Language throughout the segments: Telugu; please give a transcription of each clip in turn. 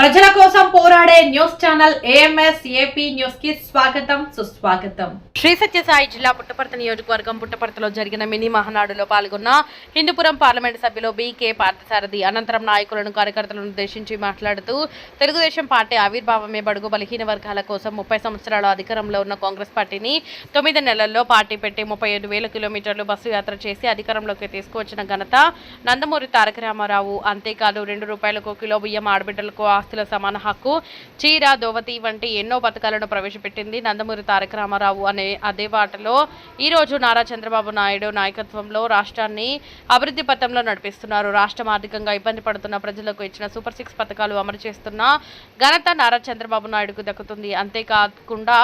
ప్రజల కోసం పోరాడు మాట్లాడే న్యూస్ ఛానల్ ఏఎంఎస్ ఏపీ న్యూస్కి స్వాగతం సుస్వాగతం. శ్రీ సత్యసాయి జిల్లా పుట్టపర్తి నియోజకవర్గం పుట్టపర్తిలో జరిగిన మినీ మహానాడులో పాల్గొన్న హిందూపురం పార్లమెంట్ సభ్యులు బీకే పార్థసారథి అనంతరం నాయకులను కార్యకర్తలను ఉద్దేశించి మాట్లాడుతూ తెలుగుదేశం పార్టీ ఆవిర్భావమే బడుగు బలహీన వర్గాల కోసం ముప్పై సంవత్సరాల అధికారంలో ఉన్న కాంగ్రెస్ పార్టీని తొమ్మిది నెలల్లో పార్టీ పెట్టి ముప్పై ఐదు వేల కిలోమీటర్లు బస్సు యాత్ర చేసి అధికారంలోకి తీసుకువచ్చిన ఘనత నందమూరి తారక రామారావు. అంతేకాదు రెండు రూపాయలకు కిలో బియ్యం ఆడబిడ్డలకు ఆస్తుల సమాన హక్కు చీర దోవతి వంటి ఎన్నో పథకాలను ప్రవేశపెట్టింది నందమూరి తారక రామారావు అనే అదే వాటలో. ఈ రోజు నారా చంద్రబాబు నాయుడు నాయకత్వంలో రాష్ట్రాన్ని అభివృద్ధి పథంలో నడిపిస్తున్నారు. రాష్ట్రం ఆర్థికంగా ఇబ్బంది పడుతున్న ప్రజలకు ఇచ్చిన సూపర్ సిక్స్ పథకాలు అమలు చేస్తున్న ఘనత నారా చంద్రబాబు నాయుడుకు దక్కుతుంది. అంతేకాకుండా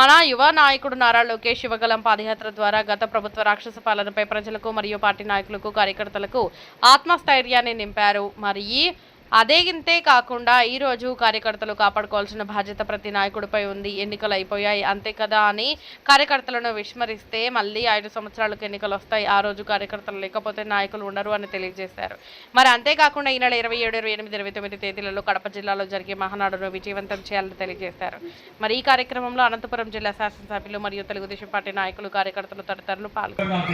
మన యువ నాయకుడు నారా లోకేష్ శివగలం పాదయాత్ర ద్వారా గత ప్రభుత్వ రాక్షస పాలనపై ప్రజలకు మరియు పార్టీ నాయకులకు కార్యకర్తలకు ఆత్మస్థైర్యాన్ని నింపారు. మరి అదేగింతే కాకుండా ఈ రోజు కార్యకర్తలు కాపాడుకోవాల్సిన బాధ్యత ప్రతి నాయకుడిపై ఉంది. ఎన్నికలు అయిపోయాయి అంతే కదా అని కార్యకర్తలను విస్మరిస్తే మళ్ళీ ఐదు సంవత్సరాలకు ఎన్నికలు వస్తాయి. ఆ రోజు కార్యకర్తలు లేకపోతే నాయకులు ఉండరు అని తెలియజేశారు. మరి అంతేకాకుండా ఈ నెల ఇరవై ఏడు ఇరవై ఎనిమిది ఇరవై తొమ్మిది తేదీలలో కడప జిల్లాలో జరిగే మహానాడును విజయవంతం చేయాలని తెలియజేశారు. మరి ఈ కార్యక్రమంలో అనంతపురం జిల్లా శాసనసభ్యులు మరియు తెలుగుదేశం పార్టీ నాయకులు కార్యకర్తలు తదితరులు పాల్గొన్నారు.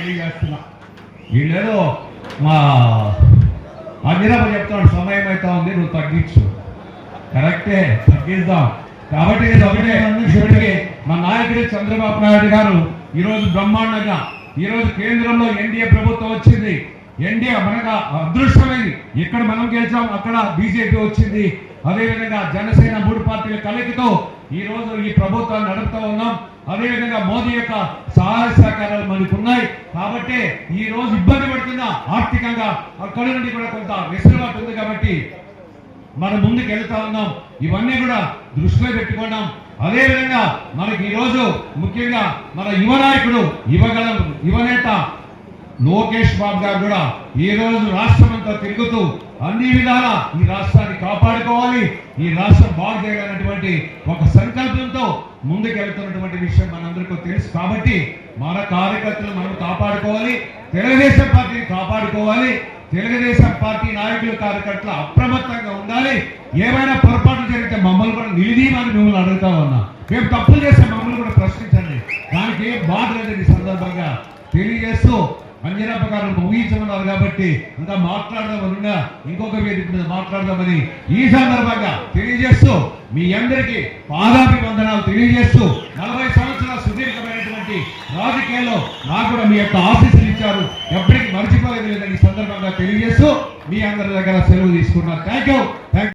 పెడతా ఉంది నువ్వు తగ్గించు. కరెక్టే తగ్గిద్దాం కాబట్టి నేను ఒకటే ఇప్పటికే మా నాయకుడు చంద్రబాబు నాయుడు గారు ఈరోజు బ్రహ్మాండంగా ఈరోజు కేంద్రంలో ఎన్డీఏ ప్రభుత్వం వచ్చింది. ఎన్డీఏ మనకు అదృష్టమైంది ఇక్కడ మనం గెలిచాం అక్కడ బీజేపీ వచ్చింది. అదేవిధంగా జనసేన మూడు పార్టీల కలయికతో ఈ రోజు ఈ ప్రభుత్వాన్ని నడుపుతా ఉన్నాం. అదేవిధంగా మోదీ యొక్క సహాయ సహకారాలు మనకు ఉన్నాయి. కాబట్టి ఈ రోజు ఇబ్బంది పడుతున్న ఆర్థికంగా అక్కడి నుండి కూడా కొంత వెసులుబాటు ఉంది కాబట్టి మనం ముందుకు వెళ్తా ఉన్నాం. ఇవన్నీ కూడా దృష్టిలో పెట్టుకున్నాం. అదేవిధంగా మనకి ఈరోజు ముఖ్యంగా మన యువ నాయకుడు యువగలం యువనేత లోకేష్ బాబు గారు కూడా ఈ రోజు రాష్ట్రం అంతా తిరుగుతూ అన్ని విధాల ఈ రాష్ట్రాన్ని కాపాడుకోవాలి ఈ రాష్ట్రం బాగు చేయాలన్నటువంటి ఒక సంకల్పంతో ముందుకెళ్తున్నటువంటి విషయం మనందరికీ తెలుసు కాబట్టి మన కార్యకర్తలు మనం కాపాడుకోవాలి తెలుగుదేశం పార్టీని కాపాడుకోవాలి తెలుగుదేశం పార్టీ నాయకులు కార్యకర్తలు అప్రమత్తంగా ఉండాలి. ఏమైనా పొరపాటు జరిగితే మమ్మల్ని కూడా నిలిదీమని మిమ్మల్ని అడుగుతా ఉన్నా. మేము తప్పులు చేస్తే మమ్మల్ని కూడా ప్రశ్నించండి. దానికి ఏం బాధ లేదు సందర్భంగా తెలియజేస్తూ అంజనాపకారం ముగించమన్నారు కాబట్టి ఇంకా మాట్లాడదామనున్నా ఇంకొక వేదిక మీద మాట్లాడదామని ఈ సందర్భంగా తెలియజేస్తూ మీ అందరికీ పాదాభివందనాలు తెలియజేస్తూ నలభై సంవత్సరాల సుదీర్ఘమైనటువంటి రాజకీయాల్లో నాకు కూడా మీ యొక్క ఆశీస్సులు ఇచ్చారు. ఎప్పటికీ మర్చిపోలేదు లేదని సందర్భంగా తెలియజేస్తూ మీ అందరి దగ్గర సెలవు తీసుకున్నారు థ్యాంక్ యూ థ్యాంక్